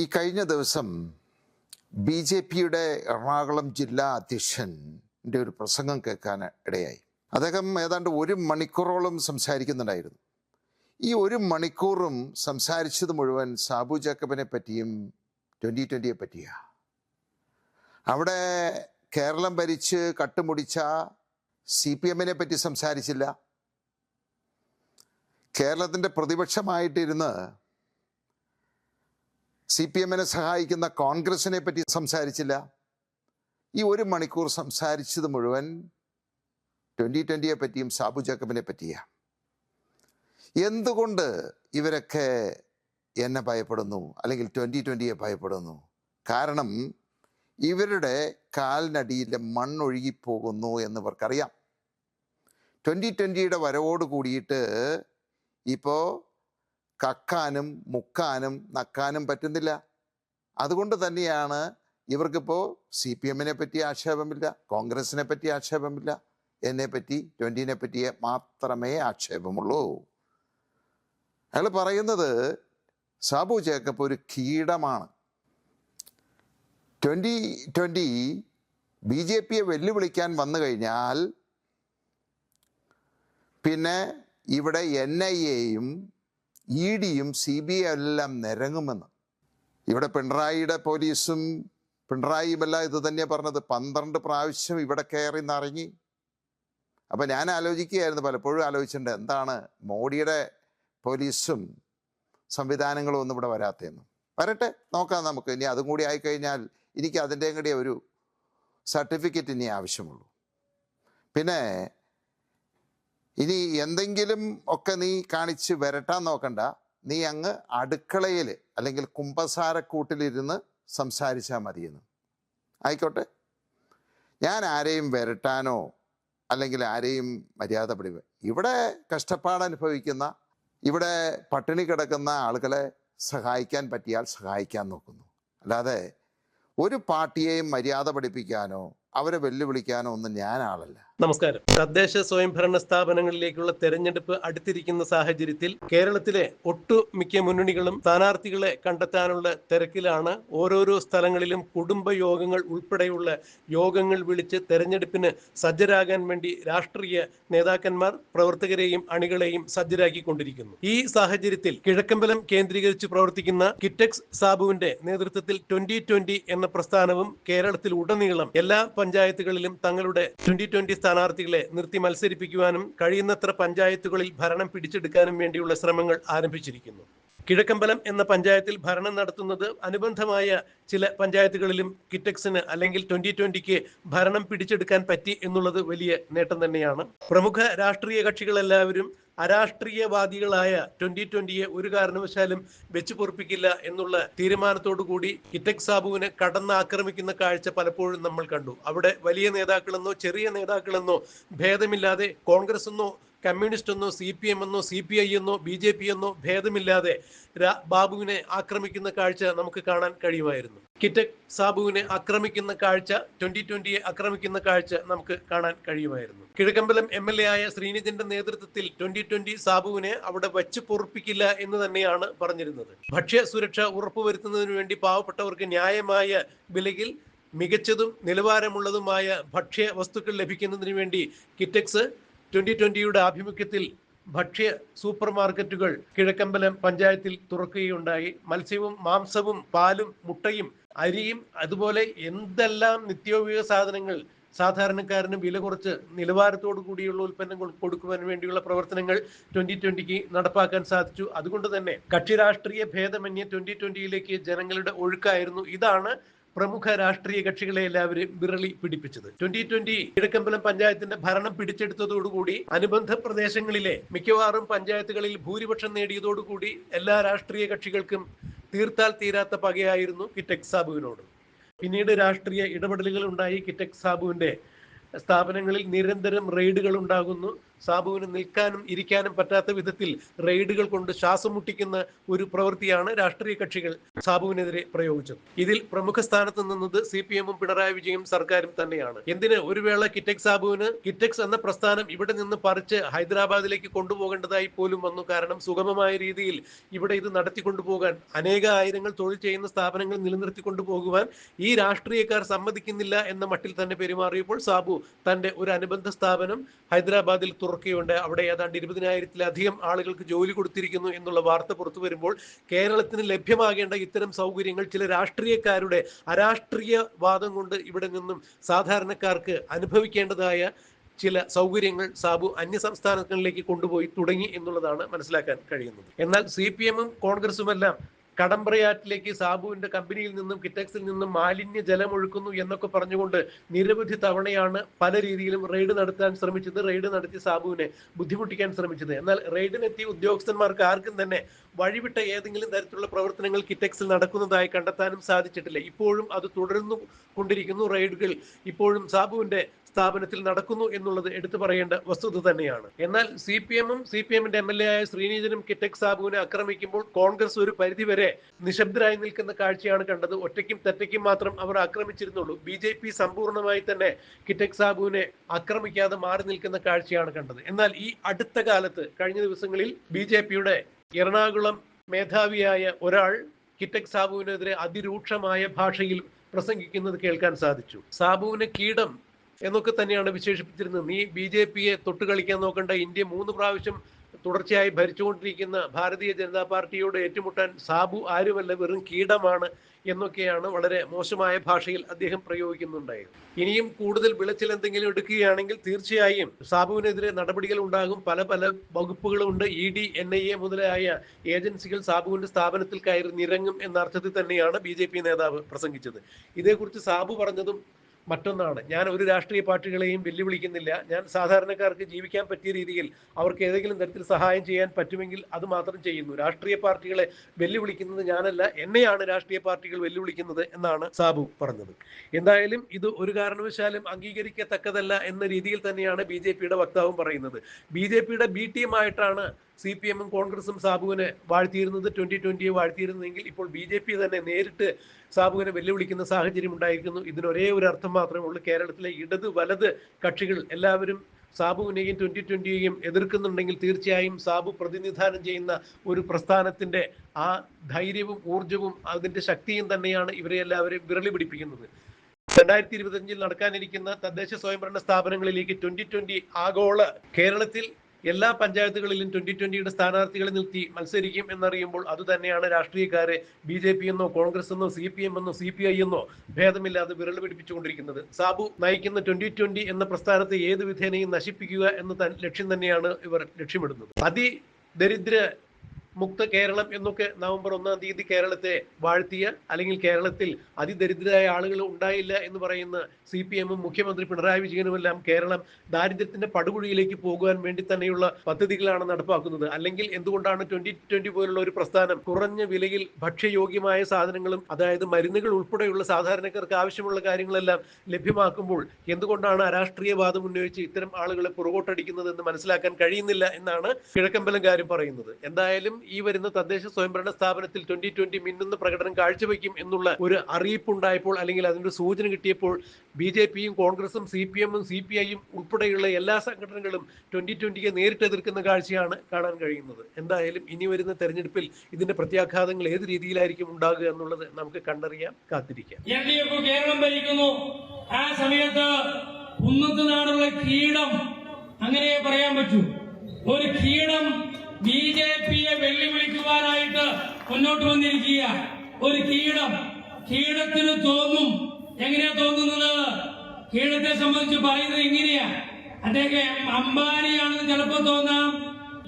ഈ കഴിഞ്ഞ ദിവസം ബി ജെ പിയുടെ എറണാകുളം ജില്ലാ അധ്യക്ഷന്റെ ഒരു പ്രസംഗം കേൾക്കാൻ ഇടയായി. അദ്ദേഹം ഏതാണ്ട് ഒരു മണിക്കൂറോളം സംസാരിക്കുന്നുണ്ടായിരുന്നു. ഈ ഒരു മണിക്കൂറും സംസാരിച്ചത് മുഴുവൻ സാബു ജേക്കബിനെ പറ്റിയും ട്വന്റി ട്വന്റിയെ പറ്റിയാണ് അവിടെ കേരളം ഭരിച്ച് കട്ടുമുടിച്ച സി പി എമ്മിനെ പറ്റി സംസാരിച്ചില്ല. കേരളത്തിന്റെ പ്രതിപക്ഷമായിട്ടിരുന്ന് സി പി എമ്മിനെ സഹായിക്കുന്ന കോൺഗ്രസിനെ പറ്റി സംസാരിച്ചില്ല. ഈ ഒരു മണിക്കൂർ സംസാരിച്ചത് മുഴുവൻ ട്വന്റി ട്വന്റിയെ പറ്റിയും സാബു ജേക്കബിനെ പറ്റിയാ. എന്തുകൊണ്ട് ഇവരൊക്കെ എന്നെ ഭയപ്പെടുന്നു? അല്ലെങ്കിൽ ട്വന്റി ട്വന്റിയെ ഭയപ്പെടുന്നു? കാരണം ഇവരുടെ കാലിനടിയിലെ മണ്ണൊഴുകിപ്പോകുന്നു എന്ന് ഇവർക്കറിയാം ട്വന്റി ട്വന്റിയുടെ വരവോട് കൂടിയിട്ട് ഇപ്പോൾ കക്കാനും മുക്കാനും നക്കാനും പറ്റുന്നില്ല. അതുകൊണ്ട് തന്നെയാണ് ഇവർക്കിപ്പോൾ സി പി എമ്മിനെ പറ്റി ആക്ഷേപമില്ല കോൺഗ്രസിനെ പറ്റി ആക്ഷേപമില്ല. എന്നെ പറ്റി ട്വന്റീനെ പറ്റി മാത്രമേ ആക്ഷേപമുള്ളൂ. അയാൾ പറയുന്നത് സാബു ജേക്കബ് ഒരു കീടമാണ്. ട്വന്റി ട്വന്റി ബി ജെ പിയെ വെല്ലുവിളിക്കാൻ വന്നു കഴിഞ്ഞാൽ പിന്നെ ഇവിടെ എൻ ഐ എയും ഇ ഡിയും സി ബി ഐ എല്ലാം നിരങ്ങുമെന്ന്. ഇവിടെ പിണറായിയുടെ പോലീസും പിണറായിയുമെല്ലാം ഇത് തന്നെ പറഞ്ഞത്. പന്ത്രണ്ട് പ്രാവശ്യം ഇവിടെ കയറി നിറങ്ങി അപ്പം ഞാൻ ആലോചിക്കുകയായിരുന്നു പലപ്പോഴും ആലോചിച്ചിട്ടുണ്ട് എന്താണ് മോഡിയുടെ പോലീസും സംവിധാനങ്ങളും ഒന്നും ഇവിടെ വരാത്തതെന്ന്. വരട്ടെ നോക്കാം നമുക്ക്. ഇനി അതും കൂടി ആയിക്കഴിഞ്ഞാൽ എനിക്ക് അതിന്റെയും കൂടി ഒരു സർട്ടിഫിക്കറ്റ് ഇനി ആവശ്യമുള്ളൂ. പിന്നെ ഇനി എന്തെങ്കിലും ഒക്കെ നീ കാണിച്ച് വരട്ടാൻ നോക്കണ്ട. നീ അങ്ങ് അടുക്കളയിൽ അല്ലെങ്കിൽ കുമ്പസാരക്കൂട്ടിലിരുന്ന് സംസാരിച്ചാൽ മതിയെന്ന്. ആയിക്കോട്ടെ. ഞാൻ ആരെയും വരട്ടാനോ അല്ലെങ്കിൽ ആരെയും മര്യാദ പിടി ഇവിടെ കഷ്ടപ്പാട് അനുഭവിക്കുന്ന ഇവിടെ പട്ടിണി കിടക്കുന്ന ആളുകളെ സഹായിക്കാൻ പറ്റിയാൽ സഹായിക്കാൻ നോക്കുന്നു. അല്ലാതെ ഒരു പാർട്ടിയെയും മര്യാദ പഠിപ്പിക്കാനോ അവരെ വെല്ലുവിളിക്കാനോ ഒന്നും ഞാൻ ആളല്ല. നമസ്കാരം. തദ്ദേശ സ്വയംഭരണ സ്ഥാപനങ്ങളിലേക്കുള്ള തെരഞ്ഞെടുപ്പ് അടുത്തിരിക്കുന്ന സാഹചര്യത്തിൽ കേരളത്തിലെ ഒട്ടുമിക്ക മുന്നണികളും സ്ഥാനാർത്ഥികളെ കണ്ടെത്താനുള്ള തിരക്കിലാണ്. ഓരോരോ സ്ഥലങ്ങളിലും കുടുംബയോഗങ്ങൾ ഉൾപ്പെടെയുള്ള യോഗങ്ങൾ വിളിച്ച് തെരഞ്ഞെടുപ്പിന് സജ്ജരാകാൻ വേണ്ടി രാഷ്ട്രീയ നേതാക്കന്മാർ പ്രവർത്തകരെയും അണികളെയും സജ്ജരാക്കിക്കൊണ്ടിരിക്കുന്നു. ഈ സാഹചര്യത്തിൽ കിഴക്കമ്പലം കേന്ദ്രീകരിച്ച് പ്രവർത്തിക്കുന്ന കിറ്റക്സ് സാബുവിന്റെ നേതൃത്വത്തിൽ ട്വന്റി ട്വന്റി എന്ന പ്രസ്ഥാനവും കേരളത്തിൽ ഉടനീളം എല്ലാ പഞ്ചായത്തുകളിലും തങ്ങളുടെ ട്വന്റി ട്വന്റി സ്ഥാനാർത്ഥികളെ നിർത്തി മത്സരിപ്പിക്കുവാനും കഴിയുന്നത്ര പഞ്ചായത്തുകളിൽ ഭരണം പിടിച്ചെടുക്കാനും വേണ്ടിയുള്ള ശ്രമങ്ങൾ ആരംഭിച്ചിരിക്കുന്നു. കിഴക്കമ്പലം എന്ന പഞ്ചായത്തിൽ ഭരണം നടത്തുന്നത് അനുബന്ധമായ ചില പഞ്ചായത്തുകളിലും കിറ്റക്സിന് അല്ലെങ്കിൽ ട്വന്റി ട്വന്റിക്ക് ഭരണം പിടിച്ചെടുക്കാൻ പറ്റി എന്നുള്ളത് വലിയ നേട്ടം തന്നെയാണ്. പ്രമുഖ രാഷ്ട്രീയ കക്ഷികളെല്ലാവരും അരാഷ്ട്രീയവാദികളായ ട്വന്റി ട്വന്റിയെ ഒരു കാരണവശാലും വെച്ചു പൊറപ്പിക്കില്ല എന്നുള്ള തീരുമാനത്തോടു കൂടി കിറ്റക് സാബുവിനെ കടന്ന് ആക്രമിക്കുന്ന കാഴ്ച പലപ്പോഴും നമ്മൾ കണ്ടു. അവിടെ വലിയ നേതാക്കളെന്നോ ചെറിയ നേതാക്കളെന്നോ ഭേദമില്ലാതെ കോൺഗ്രസ് എന്നോ കമ്മ്യൂണിസ്റ്റ് എന്നോ സി പി എം എന്നോ സി പി ഐ എന്നോ ബി ജെ പി എന്നോ ഭേദമില്ലാതെ ബാബുവിനെ ആക്രമിക്കുന്ന കാഴ്ച നമുക്ക് കാണാൻ കഴിയുമായിരുന്നു. കിറ്റക് സാബുവിനെ ആക്രമിക്കുന്ന കാഴ്ച ട്വന്റി ട്വന്റിയെ ആക്രമിക്കുന്ന കാഴ്ച നമുക്ക് കാണാൻ കഴിയുമായിരുന്നു. കിഴക്കമ്പലം എം എൽ എ ആയ ശ്രീനിധിന്റെ നേതൃത്വത്തിൽ ട്വന്റി ട്വന്റി സാബുവിനെ അവിടെ വച്ച് പൊറുപ്പിക്കില്ല എന്ന് തന്നെയാണ് പറഞ്ഞിരുന്നത്. ഭക്ഷ്യ സുരക്ഷ ഉറപ്പുവരുത്തുന്നതിനു വേണ്ടി പാവപ്പെട്ടവർക്ക് ന്യായമായ വിലയിൽ മികച്ചതും നിലവാരമുള്ളതുമായ ഭക്ഷ്യ വസ്തുക്കൾ ലഭിക്കുന്നതിന് വേണ്ടി കിറ്റക്സ് ട്വന്റി ട്വന്റിയുടെ ആഭിമുഖ്യത്തിൽ ഭക്ഷ്യ സൂപ്പർ മാർക്കറ്റുകൾ കിഴക്കമ്പലം പഞ്ചായത്തിൽ തുറക്കുകയുണ്ടായി. മത്സ്യവും മാംസവും പാലും മുട്ടയും അരിയും അതുപോലെ എന്തെല്ലാം നിത്യോപയോഗ സാധനങ്ങൾ സാധാരണക്കാരന് വില കുറച്ച് നിലവാരത്തോടു കൂടിയുള്ള ഉൽപ്പന്നങ്ങൾ കൊടുക്കുവാൻ വേണ്ടിയുള്ള പ്രവർത്തനങ്ങൾ ട്വന്റി ട്വന്റിക്ക് നടപ്പാക്കാൻ സാധിച്ചു. അതുകൊണ്ട് തന്നെ കക്ഷി രാഷ്ട്രീയ ഭേദമന്യേ ട്വന്റി ട്വന്റിയിലേക്ക് ജനങ്ങളുടെ ഒഴുക്കായിരുന്നു. ഇതാണ് പ്രമുഖ രാഷ്ട്രീയ കക്ഷികളെ എല്ലാവരും വിരളി പിടിപ്പിച്ചത്. ട്വന്റി ട്വന്റി കിഴക്കമ്പലം പഞ്ചായത്തിന്റെ ഭരണം പിടിച്ചെടുത്തതോടുകൂടി അനുബന്ധ പ്രദേശങ്ങളിലെ മിക്കവാറും പഞ്ചായത്തുകളിൽ ഭൂരിപക്ഷം നേടിയതോടുകൂടി എല്ലാ രാഷ്ട്രീയ കക്ഷികൾക്കും തീർത്താൽ തീരാത്ത പകയായിരുന്നു കിറ്റക് സാബുവിനോട്. പിന്നീട് രാഷ്ട്രീയ ഇടപെടലുകൾ ഉണ്ടായി കിറ്റക് സാബുവിന്റെ സ്ഥാപനങ്ങളിൽ നിരന്തരം റെയ്ഡുകൾ ഉണ്ടാകുന്നു. സാബുവിന് നിൽക്കാനും ഇരിക്കാനും പറ്റാത്ത വിധത്തിൽ റെയ്ഡുകൾ കൊണ്ട് ശ്വാസം മുട്ടിക്കുന്ന ഒരു പ്രവൃത്തിയാണ് രാഷ്ട്രീയ കക്ഷികൾ സാബുവിനെതിരെ പ്രയോഗിച്ചത്. ഇതിൽ പ്രമുഖ സ്ഥാനത്ത് നിന്നത് സി പി എമ്മും പിണറായി വിജയും സർക്കാരും തന്നെയാണ്. എന്തിന് ഒരു വേള കിറ്റക് സാബുവിന് കിറ്റക്സ് എന്ന പ്രസ്ഥാനം ഇവിടെ നിന്ന് പറിച്ച് ഹൈദരാബാദിലേക്ക് കൊണ്ടുപോകേണ്ടതായി പോലും വന്നു. കാരണം സുഗമമായ രീതിയിൽ ഇവിടെ ഇത് നടത്തിക്കൊണ്ടുപോകാൻ അനേക ആയിരങ്ങൾ തൊഴിൽ ചെയ്യുന്ന സ്ഥാപനങ്ങൾ നിലനിർത്തി കൊണ്ടുപോകുവാൻ ഈ രാഷ്ട്രീയക്കാർ സമ്മതിക്കുന്നില്ല എന്ന മട്ടിൽ തന്നെ പെരുമാറിയപ്പോൾ സാബു തന്റെ ഒരു അനുബന്ധ സ്ഥാപനം ഹൈദരാബാദിൽ തുറക്കുകയുണ്ട്. അവിടെ ഏതാണ്ട് ഇരുപതിനായിരത്തിലധികം ആളുകൾക്ക് ജോലി കൊടുത്തിരിക്കുന്നു എന്നുള്ള വാർത്ത പുറത്തു വരുമ്പോൾ കേരളത്തിന് ലഭ്യമാകേണ്ട ഇത്തരം സൗകര്യങ്ങൾ ചില രാഷ്ട്രീയക്കാരുടെ അരാഷ്ട്രീയ വാദം കൊണ്ട് ഇവിടെ നിന്നും സാധാരണക്കാർക്ക് അനുഭവിക്കേണ്ടതായ ചില സൗകര്യങ്ങൾ സാബു അന്യ സംസ്ഥാനങ്ങളിലേക്ക് കൊണ്ടുപോയി തുടങ്ങി എന്നുള്ളതാണ് മനസ്സിലാക്കാൻ കഴിയുന്നത്. എന്നാൽ സി പി എമ്മും കോൺഗ്രസുമെല്ലാം കടമ്പ്രയാറ്റിലേക്ക് സാബുവിന്റെ കമ്പനിയിൽ നിന്നും കിറ്റക്സിൽ നിന്നും മാലിന്യ ജലം ഒഴുക്കുന്നു എന്നൊക്കെ പറഞ്ഞുകൊണ്ട് നിരവധി തവണയാണ് പല രീതിയിലും റെയ്ഡ് നടത്താൻ ശ്രമിച്ചത് റെയ്ഡ് നടത്തി സാബുവിനെ ബുദ്ധിമുട്ടിക്കാൻ ശ്രമിച്ചത്. എന്നാൽ റെയ്ഡിനെത്തിയ ഉദ്യോഗസ്ഥന്മാർക്ക് ആർക്കും തന്നെ വഴിവിട്ട ഏതെങ്കിലും തരത്തിലുള്ള പ്രവർത്തനങ്ങൾ കിറ്റക്സിൽ നടക്കുന്നതായി കണ്ടെത്താനും സാധിച്ചിട്ടില്ല. ഇപ്പോഴും അത് തുടർന്നു കൊണ്ടിരിക്കുന്നു റെയ്ഡുകൾ. ഇപ്പോഴും സാബുവിന്റെ സ്ഥാപനത്തിൽ നടക്കുന്നു എന്നുള്ളത് എടുത്തു പറയേണ്ട വസ്തുത തന്നെയാണ്. എന്നാൽ സി പി എമ്മും സി പി എമ്മിന്റെ എം എൽ എ ആയ ശ്രീനീതനും കിറ്റക് സാബുവിനെ ആക്രമിക്കുമ്പോൾ കോൺഗ്രസ് ഒരു പരിധിവരെ നിശബ്ദരായി നിൽക്കുന്ന കാഴ്ചയാണ് കണ്ടത്. ഒറ്റയ്ക്കും തെറ്റയ്ക്കും മാത്രം അവർ ആക്രമിച്ചിരുന്നുള്ളൂ. ബി ജെ പി സമ്പൂർണമായി തന്നെ കിറ്റക് സാബുവിനെ ആക്രമിക്കാതെ മാറി നിൽക്കുന്ന കാഴ്ചയാണ് കണ്ടത്. എന്നാൽ ഈ അടുത്ത കാലത്ത് കഴിഞ്ഞ ദിവസങ്ങളിൽ ബി ജെ പിയുടെ എറണാകുളം മേധാവിയായ ഒരാൾ കിറ്റക് സാബുവിനെതിരെ അതിരൂക്ഷമായ ഭാഷയിൽ പ്രസംഗിക്കുന്നത് കേൾക്കാൻ സാധിച്ചു. സാബുവിന് കീടം എന്നൊക്കെ തന്നെയാണ് വിശേഷിപ്പിച്ചിരുന്നത്. നീ ബി ജെ പിയെ തൊട്ട് കളിക്കാൻ നോക്കേണ്ട. ഇന്ത്യ മൂന്ന് പ്രാവശ്യം തുടർച്ചയായി ഭരിച്ചുകൊണ്ടിരിക്കുന്ന ഭാരതീയ ജനതാ പാർട്ടിയോട് ഏറ്റുമുട്ടാൻ സാബു ആരുമല്ല വെറും കീടമാണ് എന്നൊക്കെയാണ് വളരെ മോശമായ ഭാഷയിൽ അദ്ദേഹം പ്രയോഗിക്കുന്നുണ്ടായത്. ഇനിയും കൂടുതൽ വിളച്ചിൽ എന്തെങ്കിലും എടുക്കുകയാണെങ്കിൽ തീർച്ചയായും സാബുവിനെതിരെ നടപടികൾ ഉണ്ടാകും. പല പല വകുപ്പുകളുണ്ട്. E D N I A മുതലായ ഏജൻസികൾ സാബുവിന്റെ സ്ഥാപനത്തിൽ കയറി നിരങ്ങും എന്ന അർത്ഥത്തിൽ തന്നെയാണ് ബി നേതാവ് പ്രസംഗിച്ചത്. ഇതേക്കുറിച്ച് സാബു പറഞ്ഞതും മറ്റൊന്നാണ്. ഞാൻ ഒരു രാഷ്ട്രീയ പാർട്ടികളെയും വെല്ലുവിളിക്കുന്നില്ല. ഞാൻ സാധാരണക്കാർക്ക് ജീവിക്കാൻ പറ്റിയ രീതിയിൽ അവർക്ക് ഏതെങ്കിലും തരത്തിൽ സഹായം ചെയ്യാൻ പറ്റുമെങ്കിൽ അത് മാത്രം ചെയ്യുന്നു. രാഷ്ട്രീയ പാർട്ടികളെ വെല്ലുവിളിക്കുന്നത് ഞാനല്ല. എന്നെയാണ് രാഷ്ട്രീയ പാർട്ടികൾ വെല്ലുവിളിക്കുന്നത് എന്നാണ് സാബു പറഞ്ഞത്. എന്തായാലും ഇത് ഒരു കാരണവശാലും അംഗീകരിക്കത്തക്കതല്ല എന്ന രീതിയിൽ തന്നെയാണ് ബി ജെ പിയുടെ വക്താവും പറയുന്നത്. ബി ജെ പിയുടെ ബി ടീമായിട്ടാണ് സി പി എമ്മും കോൺഗ്രസും സാബുവിനെ വാഴ്ത്തിയിരുന്നത്. ട്വന്റി ട്വന്റിയെ വാഴ്ത്തിയിരുന്നെങ്കിൽ ഇപ്പോൾ ബി ജെ പി തന്നെ നേരിട്ട് സാബുവിനെ വെല്ലുവിളിക്കുന്ന സാഹചര്യം ഉണ്ടായിരിക്കുന്നു. ഇതിനൊരേ ഒരേ അർത്ഥം മാത്രമേ ഉള്ളൂ. കേരളത്തിലെ ഇടത് വലത് കക്ഷികൾ എല്ലാവരും സാബുവിനെയും ട്വന്റി ട്വന്റിയെയും എതിർക്കുന്നുണ്ടെങ്കിൽ തീർച്ചയായും സാബു പ്രതിനിധാനം ചെയ്യുന്ന ഒരു പ്രസ്ഥാനത്തിന്റെ ആ ധൈര്യവും ഊർജവും അതിന്റെ ശക്തിയും തന്നെയാണ് ഇവരെ എല്ലാവരെയും വിരളി പിടിപ്പിക്കുന്നത്. രണ്ടായിരത്തി ഇരുപത്തിയഞ്ചിൽ നടക്കാനിരിക്കുന്ന തദ്ദേശ സ്വയംഭരണ സ്ഥാപനങ്ങളിലേക്ക് ട്വന്റി ട്വന്റി ആഗോള കേരളത്തിൽ എല്ലാ പഞ്ചായത്തുകളിലും ട്വന്റി ട്വന്റിയുടെ സ്ഥാനാർത്ഥികളെ നിർത്തി മത്സരിക്കും എന്നറിയുമ്പോൾ അത് തന്നെയാണ് രാഷ്ട്രീയക്കാരെ ബി ജെ പി എന്നോ കോൺഗ്രസ് എന്നോ സി പി എം എന്നോ സി പി ഐ എന്നോ ഭേദമില്ലാതെ വിരൽ പിടിപ്പിച്ചുകൊണ്ടിരിക്കുന്നത്. സാബു നയിക്കുന്ന ട്വന്റി ട്വന്റി എന്ന പ്രസ്ഥാനത്തെ ഏത് വിധേനയും നശിപ്പിക്കുക എന്ന ലക്ഷ്യം തന്നെയാണ് ഇവർ ലക്ഷ്യമിടുന്നത്. അതി ദരിദ്ര മുക്ത കേരളം എന്നൊക്കെ നവംബർ ഒന്നാം തീയതി കേരളത്തെ വാഴ്ത്തിയ അല്ലെങ്കിൽ കേരളത്തിൽ അതിദരിദ്രരായ ആളുകൾ ഉണ്ടായില്ല എന്ന് പറയുന്ന സി പി എമ്മും മുഖ്യമന്ത്രി പിണറായി വിജയനുമെല്ലാം കേരളം ദാരിദ്ര്യത്തിന്റെ പടുകുഴിയിലേക്ക് പോകുവാൻ വേണ്ടി തന്നെയുള്ള പദ്ധതികളാണ് നടപ്പാക്കുന്നത്. അല്ലെങ്കിൽ എന്തുകൊണ്ടാണ് ട്വന്റി ട്വന്റി പോലുള്ള ഒരു പ്രസ്ഥാനം കുറഞ്ഞ വിലയിൽ ഭക്ഷ്യയോഗ്യമായ സാധനങ്ങളും അതായത് മരുന്നുകൾ ഉൾപ്പെടെയുള്ള സാധാരണക്കാർക്ക് ആവശ്യമുള്ള കാര്യങ്ങളെല്ലാം ലഭ്യമാക്കുമ്പോൾ എന്തുകൊണ്ടാണ് അരാഷ്ട്രീയവാദം ഉന്നയിച്ച് ഇത്തരം ആളുകളെ പുറകോട്ടടിക്കുന്നത് എന്ന് മനസ്സിലാക്കാൻ കഴിയുന്നില്ല എന്നാണ് കിഴക്കമ്പലംകാരും പറയുന്നത്. എന്തായാലും ഈ വരുന്ന തദ്ദേശ സ്വയംഭരണ സ്ഥാപനത്തിൽ ട്വന്റി ട്വന്റി മിന്നുന്ന പ്രകടനം കാഴ്ചവെക്കും എന്നുള്ള ഒരു അറിയിപ്പ് അറിയിപ്പുണ്ടായപ്പോൾ അല്ലെങ്കിൽ അതിന്റെ സൂചന കിട്ടിയപ്പോൾ ബി ജെ പിയും കോൺഗ്രസും സി പി എമ്മും സി പി ഐയും ഉൾപ്പെടെയുള്ള എല്ലാ സംഘടനകളും ട്വന്റി ട്വന്റിയെ നേരിട്ട് എതിർക്കുന്ന കാഴ്ചയാണ് കാണാൻ കഴിയുന്നത്. എന്തായാലും ഇനി വരുന്ന തെരഞ്ഞെടുപ്പിൽ ഇതിന്റെ പ്രത്യാഘാതങ്ങൾ ഏത് രീതിയിലായിരിക്കും ഉണ്ടാകുക എന്നുള്ളത് നമുക്ക് കണ്ടറിയാം കാത്തിരിക്കാം. കേരളം ഭരിക്കുന്നു. ആ സമയത്ത് കുന്നത്തുനാടുള്ള കീടം അങ്ങനെ പറയാൻ പറ്റൂ. ഒരു കീടം ബി ജെ പിയെ വെല്ലുവിളിക്കുവാനായിട്ട് മുന്നോട്ട് വന്നിരിക്കുക. ഒരു കീടം. കീടത്തിന് തോന്നും. എങ്ങനെയാ തോന്നുന്നത്? കീടത്തെ സംബന്ധിച്ച് പറയുന്നത് എങ്ങനെയാ അദ്ദേഹം അംബാനിയാണെന്ന് ചിലപ്പോ തോന്നാം.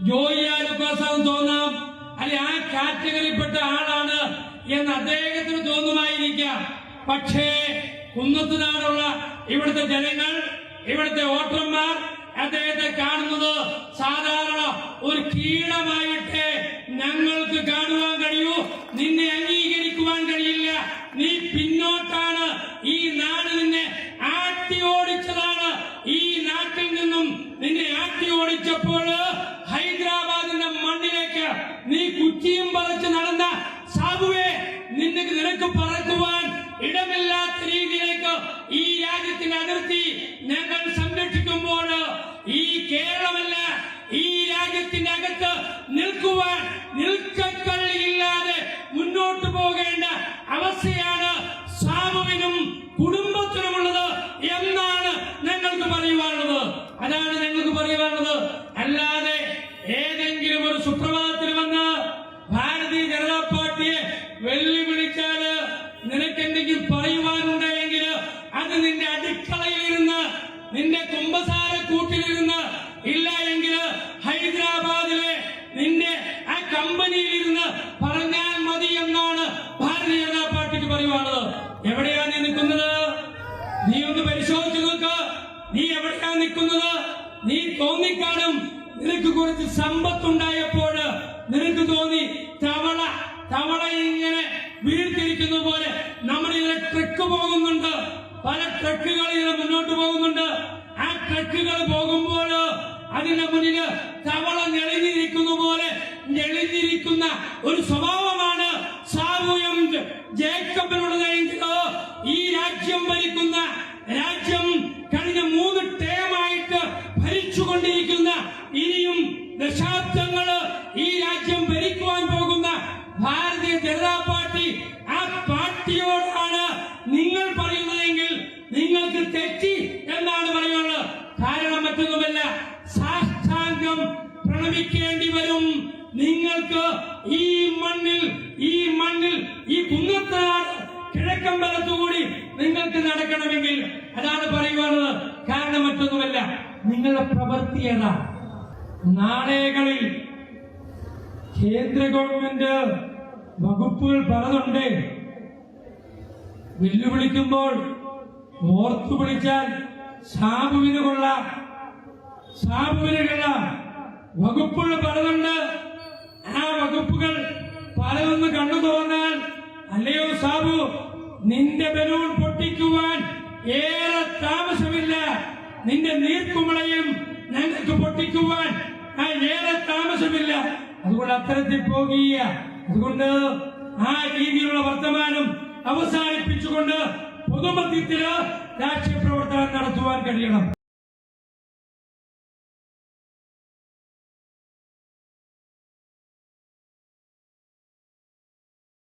ജോയി ആലുക്കാസാന്ന് തോന്നാം. അല്ലെ ആ കാറ്റഗറിപ്പെട്ട ആളാണ് എന്ന് അദ്ദേഹത്തിന് തോന്നുമായിരിക്കാം. പക്ഷേ കുന്നത്തുനാടുള്ള ഇവിടുത്തെ ജനങ്ങൾ ഇവിടുത്തെ വോട്ടർമാർ അദ്ദേഹത്തെ കാണുന്നത് സാധാരണ ഒരു കീടമായിട്ട് ഞങ്ങൾക്ക് കാണുവാൻ കഴിയൂ. നിന്നെ അംഗീകരിക്കുവാൻ കഴിയില്ല. നീ പിന്നോട്ടാണ്. ഈ നാട് നിന്നെ ആട്ടി ഓടിച്ചതാണ്. ഈ നാട്ടിൽ നിന്നും നിന്നെ ആട്ടി ഓടിച്ചപ്പോൾ ഹൈദരാബാദിന്റെ മണ്ണിലേക്ക് നീ കുറ്റിയും പറിച്ച് നടന്ന സാബുവെ നിനക്ക് നിനക്ക് പറക്കുവാൻ ഇടമില്ലാത്ത രീതിയിലേക്ക് ഈ രാജ്യത്തിന്റെ അതിർത്തി ഞങ്ങൾ സംരക്ഷിക്കുമ്പോൾ ഈ കേരളമല്ല ഈ രാജ്യത്തിന്റെ അകത്ത് നിൽക്കുവാൻ നിൽക്കക്കള്ളിയില്ലാതെ മുന്നോട്ട് പോകേണ്ട അവസ്ഥയാണ് എവിടെയാ നിൽക്കുന്നത് നീ തോന്നിക്കാണും. നിനക്ക് കുറച്ച് സമ്പത്തുണ്ടായപ്പോൾ നിനക്ക് തോന്നി തവള തവള ഇങ്ങനെ വീർത്തിരിക്കുന്ന പോലെ നമ്മൾ ഇങ്ങനെ ട്രക്ക് പോകുന്നുണ്ട്. പല ട്രക്കുകൾ ഇങ്ങനെ മുന്നോട്ട് പോകുന്നുണ്ട്. ആ ട്രക്കുകൾ പോകുമ്പോൾ അതിന്റെ മുന്നിൽ തവള ഞെളിഞ്ഞിരിക്കുന്ന പോലെ ഞെളിഞ്ഞിരിക്കുന്ന ഒരു നിങ്ങൾക്ക് ഈ മണ്ണിൽ ഈ മണ്ണിൽ ഈ കുന്നത്താട് കിഴക്കമ്പലത്തുകൂടി നിങ്ങൾക്ക് നടക്കണമെങ്കിൽ അതാണ് പറയുവാനുള്ളത്. കാരണം മറ്റൊന്നുമല്ല നിങ്ങളുടെ പ്രവൃത്തി ഏതാ? നാളെകളിൽ കേന്ദ്ര ഗവൺമെന്റ് വകുപ്പുകൾ പലതുണ്ട് വെല്ലുവിളിക്കുമ്പോൾ ഓർത്തു വിളിച്ചാൽ സാബുവിന് കൊള്ളാം. സാബുവിന് കൊള്ളാം. വകുപ്പുകൾ പലതുണ്ട് ആ വകുപ്പുകൾ പലതൊന്ന് കണ്ടു തോന്നാൽ അല്ലയോ സാബു നിന്റെ ബലൂൺ പൊട്ടിക്കുവാൻ ഏറെ താമസമില്ല. നിന്റെ നീർക്കുമളയും ഞങ്ങൾക്ക് പൊട്ടിക്കുവാൻ ഏറെ താമസമില്ല. അതുകൊണ്ട് അത്തരത്തിൽ പോകുക അതുകൊണ്ട് ആ രീതിയിലുള്ള വർത്തമാനം അവസാനിപ്പിച്ചുകൊണ്ട് പൊതുമധ്യത്തിൽ രാഷ്ട്രീയ പ്രവർത്തനം നടത്തുവാൻ കഴിയണം.